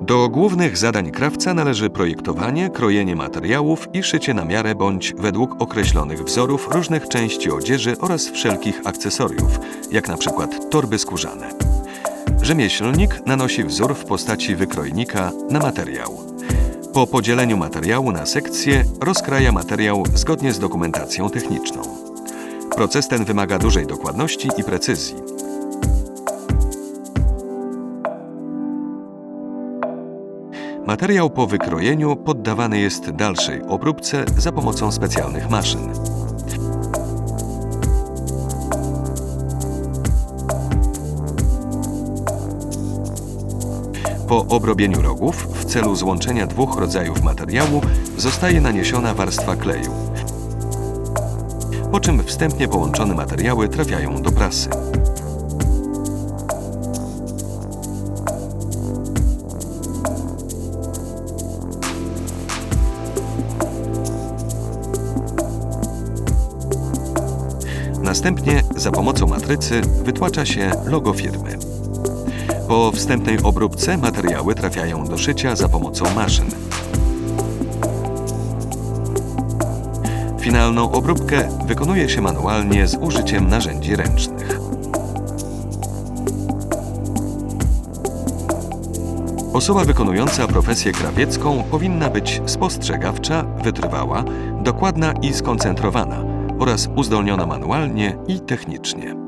Do głównych zadań krawca należy projektowanie, krojenie materiałów i szycie na miarę bądź według określonych wzorów różnych części odzieży oraz wszelkich akcesoriów, jak na przykład torby skórzane. Rzemieślnik nanosi wzór w postaci wykrojnika na materiał. Po podzieleniu materiału na sekcje rozkraja materiał zgodnie z dokumentacją techniczną. Proces ten wymaga dużej dokładności i precyzji. Materiał po wykrojeniu poddawany jest dalszej obróbce za pomocą specjalnych maszyn. Po obrobieniu rogów w celu złączenia dwóch rodzajów materiału zostaje naniesiona warstwa kleju. Po czym wstępnie połączone materiały trafiają do prasy. Następnie za pomocą matrycy wytłacza się logo firmy. Po wstępnej obróbce materiały trafiają do szycia za pomocą maszyn. Finalną obróbkę wykonuje się manualnie z użyciem narzędzi ręcznych. Osoba wykonująca profesję krawiecką powinna być spostrzegawcza, wytrwała, dokładna i skoncentrowana oraz uzdolniona manualnie i technicznie.